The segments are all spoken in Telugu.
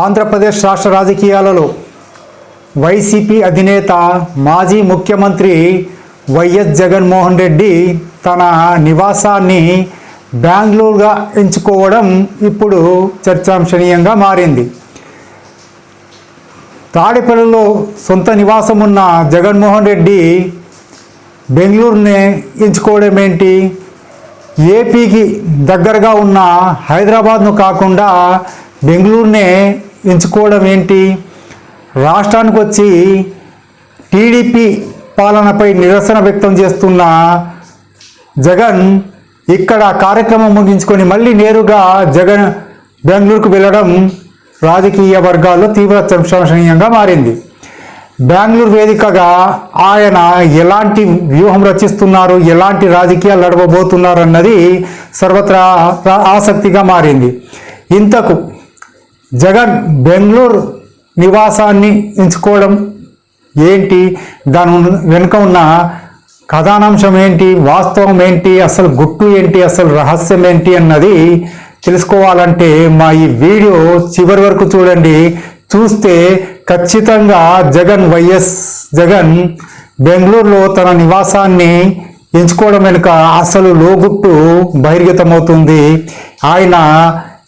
ఆంధ్రప్రదేశ్ రాష్ట్ర రాజకీయాలలో వైసీపీ అధినేత మాజీ ముఖ్యమంత్రి వైఎస్ జగన్మోహన్ రెడ్డి తన నివాసాన్ని బెంగళూరుగా ఎంచుకోవడం ఇప్పుడు చర్చాంశనీయంగా మారింది. తాడేపల్లిలో సొంత నివాసం ఉన్న జగన్మోహన్ రెడ్డి బెంగళూరుని ఎంచుకోవడం ఏంటి ఏపీకి దగ్గరగా ఉన్న హైదరాబాద్ను కాకుండా బెంగళూరునే ఎంచుకోవడం ఏంటి? రాష్ట్రానికి వచ్చి టీడీపీ పాలనపై నిరసన వ్యక్తం చేస్తున్న జగన్ ఇక్కడ కార్యక్రమం ముగించుకొని మళ్ళీ నేరుగా జగన్ బెంగళూరుకు వెళ్ళడం రాజకీయ వర్గాల్లో తీవ్ర చర్చనీయంగా మారింది. బెంగళూరు వేదికగా ఆయన ఎలాంటి వ్యూహం రచిస్తున్నారు ఎలాంటి రాజకీయాలు నడవబోతున్నారు అన్నది సర్వత్రా ఆసక్తిగా మారింది. ఇంతకు జగన్ బెంగళూరు నివాసాన్ని ఎంచుకోవడం ఏంటి? దాని వెనుక ఉన్న కథానాంశం ఏంటి? వాస్తవం ఏంటి? అసలు గుట్టు ఏంటి? అసలు రహస్యం ఏంటి అన్నది తెలుసుకోవాలంటే మా ఈ వీడియో చివరి వరకు చూడండి. చూస్తే ఖచ్చితంగా జగన్ వైఎస్ జగన్ బెంగళూరులో తన నివాసాన్ని ఎంచుకోవడం వెనుక అసలు లోగుట్టు బహిర్గతమవుతుంది. ఆయన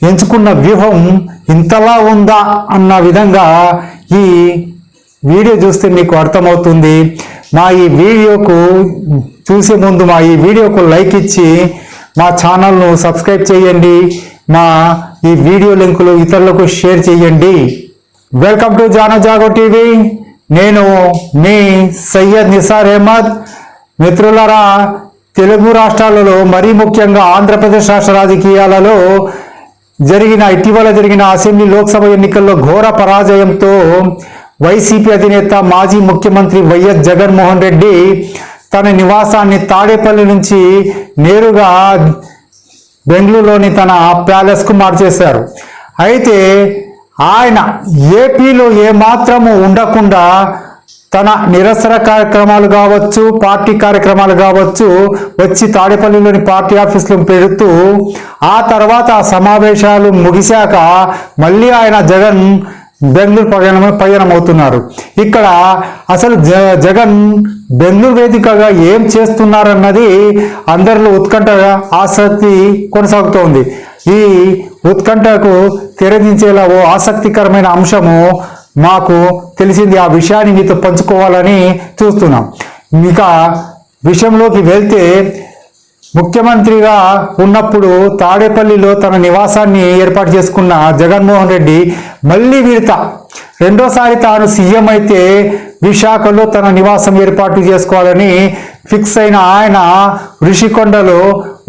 ఎంచుకున్న వ్యూహం ఇంతలా ఉందా అన్న విధంగా ఈ వీడియో చూస్తే మీకు అర్థమవుతుంది. మా ఈ వీడియోకు చూసే ముందు మా ఈ వీడియోకు లైక్ ఇచ్చి మా ఛానల్ను సబ్స్క్రైబ్ చేయండి. మా ఈ వీడియో లింకులు ఇతరులకు షేర్ చేయండి. Welcome to Jana Jago TV. నేను మీ సయ్యద్ నిసార్ అహ్మద్. మిత్రులరా తెలుగు రాష్ట్రాలలో మరీ ముఖ్యంగా ఆంధ్రప్రదేశ్ రాష్ట్ర రాజకీయాలలో జరిగిన ఇటీవల జరిగిన అసెంబ్లీ లోక్సభ ఎన్నికల్లో ఘోర పరాజయంతో వైసీపీ అధినేత మాజీ ముఖ్యమంత్రి వైఎస్ జగన్మోహన్ రెడ్డి తన నివాసాన్ని తాడేపల్లి నుంచి నేరుగా బెంగళూరులోని తన ప్యాలెస్కు మార్చేశారు. అయితే ఆయన ఏపీలో ఏమాత్రము ఉండకుండా తన నిరసన కార్యక్రమాలు కావచ్చు పార్టీ కార్యక్రమాలు కావచ్చు వచ్చి తాడేపల్లిలోని పార్టీ ఆఫీసులు పెడుతూ ఆ తర్వాత సమావేశాలు ముగిశాక మళ్ళీ ఆయన జగన్ బెంగళూరు పయనం పయనమవుతున్నారు. ఇక్కడ అసలు జ జగన్ బెంగళూరు వేదికగా ఏం చేస్తున్నారన్నది అందరిలో ఉత్కంఠ ఆసక్తి కొనసాగుతోంది. ఈ ఉత్కంఠకు తెరదించేలా ఓ ఆసక్తికరమైన అంశము మాకు తెలిసింది ఆ విషయాన్ని మీతో పంచుకోవాలని చూస్తున్నాం. ఇక విషయంలోకి వెళ్తే ముఖ్యమంత్రిగా ఉన్నప్పుడు తాడేపల్లిలో తన నివాసాన్ని ఏర్పాటు చేసుకున్న జగన్మోహన్ రెడ్డి మళ్ళీ విడత. రెండోసారి తాను సీఎం అయితే విశాఖలో తన నివాసం ఏర్పాటు చేసుకోవాలని ఫిక్స్ అయిన ఆయన ఋషికొండలో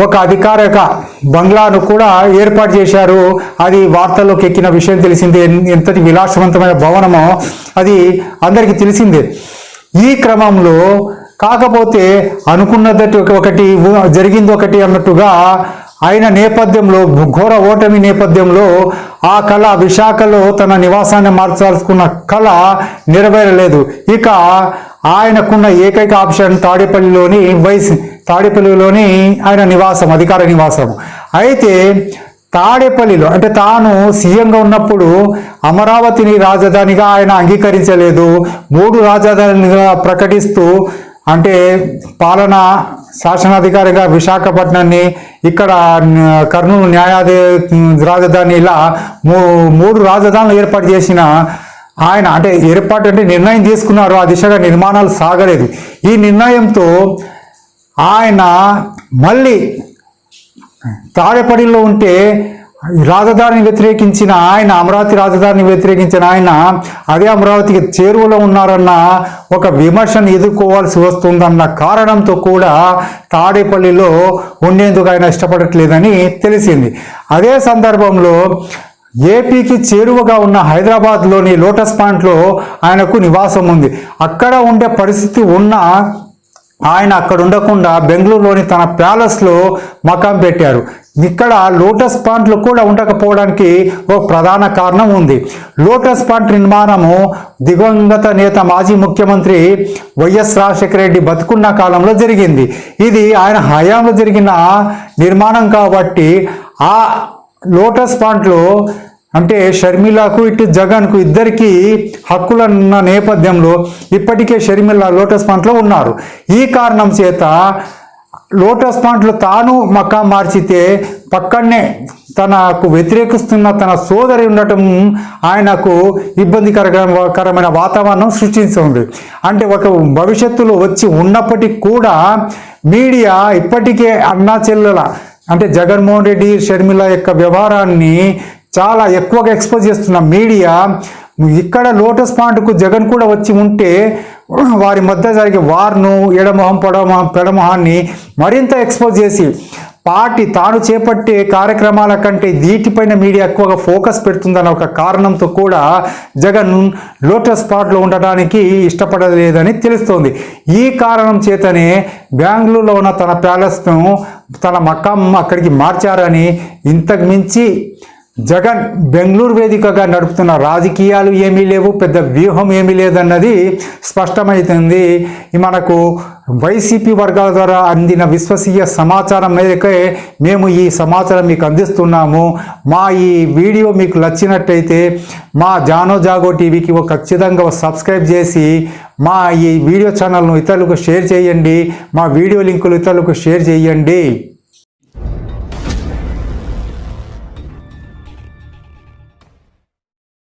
ఒక అధికారిక బంగ్లాను కూడా ఏర్పాటు చేశారు. అది వార్తల్లోకి ఎక్కిన విషయం తెలిసిందే. ఎంతటి విలాసవంతమైన భవనమో అది అందరికీ తెలిసిందే. ఈ క్రమంలో కాకపోతే అనుకున్నదట్టు ఒకటి జరిగింది ఒకటి అన్నట్టుగా ఆయన నేపథ్యంలో ఘోర ఓటమి నేపథ్యంలో ఆ కళ విశాఖలో తన నివాసాన్ని మార్చాల్సుకున్న కళ నెరవేరలేదు. ఇక ఆయనకున్న ఏకైక ఆప్షన్ తాడేపల్లిలోని వైస్ తాడేపల్లిలోని ఆయన నివాసం అధికార నివాసం. అయితే తాడేపల్లిలో అంటే తాను సీఎంగా ఉన్నప్పుడు అమరావతిని రాజధానిగా ఆయన అంగీకరించలేదు. మూడు రాజధానిగా ప్రకటిస్తూ అంటే పాలన శాసనాధికారిగా విశాఖపట్నాన్ని ఇక్కడ కర్నూలు న్యాయాధి రాజధాని ఇలా మూ మూడు రాజధానులు ఏర్పాటు చేసిన ఆయన అంటే ఏర్పాటు అంటే నిర్ణయం తీసుకున్నారు. ఆ దిశగా నిర్మాణాలు సాగలేదు. ఈ నిర్ణయంతో ఆయన మళ్ళీ తాడేపడిలో ఉంటే రాజధానిని వ్యతిరేకించిన ఆయన అమరావతి రాజధానిని వ్యతిరేకించిన ఆయన అదే అమరావతికి చేరువలో ఉన్నారన్న ఒక విమర్శను ఎదుర్కోవాల్సి వస్తుందన్న కారణంతో కూడా తాడేపల్లిలో ఉండేందుకు ఆయన ఇష్టపడట్లేదని తెలిసింది. అదే సందర్భంలో ఏపీకి చేరువగా ఉన్న హైదరాబాద్లోని లోటస్ పాయింట్లో ఆయనకు నివాసం ఉంది. అక్కడ ఉండే పరిస్థితి ఉన్నా ఆయన అక్కడ ఉండకుండా బెంగళూరులోని తన ప్యాలెస్లో మకాం పెట్టారు. ఇక్కడ లోటస్ పాంట్లు కూడా ఉండకపోవడానికి ఓ ప్రధాన కారణం ఉంది. లోటస్ పాంట్ నిర్మాణము దివంగత నేత మాజీ ముఖ్యమంత్రి వైఎస్ రాజశేఖర రెడ్డి బతుకున్న కాలంలో జరిగింది. ఇది ఆయన హయాంలో జరిగిన నిర్మాణం కాబట్టి ఆ లోటస్ పాంట్లో అంటే షర్మిలాకు ఇటు జగన్కు ఇద్దరికి హక్కులున్న నేపథ్యంలో ఇప్పటికే షర్మిల లోటస్ పాంట్లో ఉన్నారు. ఈ కారణం చేత లోటస్ పాయింట్లో తాను మకా మార్చితే పక్కనే తనకు వ్యతిరేకిస్తున్న తన సోదరి ఉండటం ఆయనకు ఇబ్బందికరకరమైన వాతావరణం సృష్టిస్తుంది అంటే ఒక భవిష్యత్తులో వచ్చి ఉన్నప్పటికీ కూడా మీడియా ఇప్పటికే అన్నా చెల్లెల అంటే జగన్మోహన్ రెడ్డి షర్మిల యొక్క వ్యవహారాన్ని చాలా ఎక్కువగా ఎక్స్పోజ్ చేస్తున్న మీడియా ఇక్కడ లోటస్ పాయింట్కు జగన్ కూడా వచ్చి ఉంటే వారి మధ్య జరిగే వార్ను ఎడమొహం పొడమ పెడమొహాన్ని మరింత ఎక్స్పోజ్ చేసి పార్టీ తాను చేపట్టే కార్యక్రమాల కంటే వీటిపైన మీడియా ఎక్కువగా ఫోకస్ పెడుతుందన్న ఒక కారణంతో కూడా జగన్ లోటస్ స్పాట్లో ఉండడానికి ఇష్టపడలేదని తెలుస్తోంది. ఈ కారణం చేతనే బెంగళూరులో ఉన్న తన ప్యాలెస్ను తన మకాం అక్కడికి మార్చారని ఇంతకు మించి జగన్ బెంగళూరు వేదికగా నడుపుతున్న రాజకీయాలు ఏమీ లేవు పెద్ద వ్యూహం ఏమీ లేదన్నది స్పష్టమవుతుంది మనకు వైసీపీ వర్గాల ద్వారా అందిన విశ్వసనీయ సమాచారం మేరకే మేము ఈ సమాచారం మీకు అందిస్తున్నాము. మా ఈ వీడియో మీకు నచ్చినట్టయితే మా జానో జాగో టీవీకి ఒక ఖచ్చితంగా సబ్స్క్రైబ్ చేసి మా ఈ వీడియో ఛానల్ను ఇతరులకు షేర్ చేయండి. మా వీడియో లింకులు ఇతరులకు షేర్ చేయండి.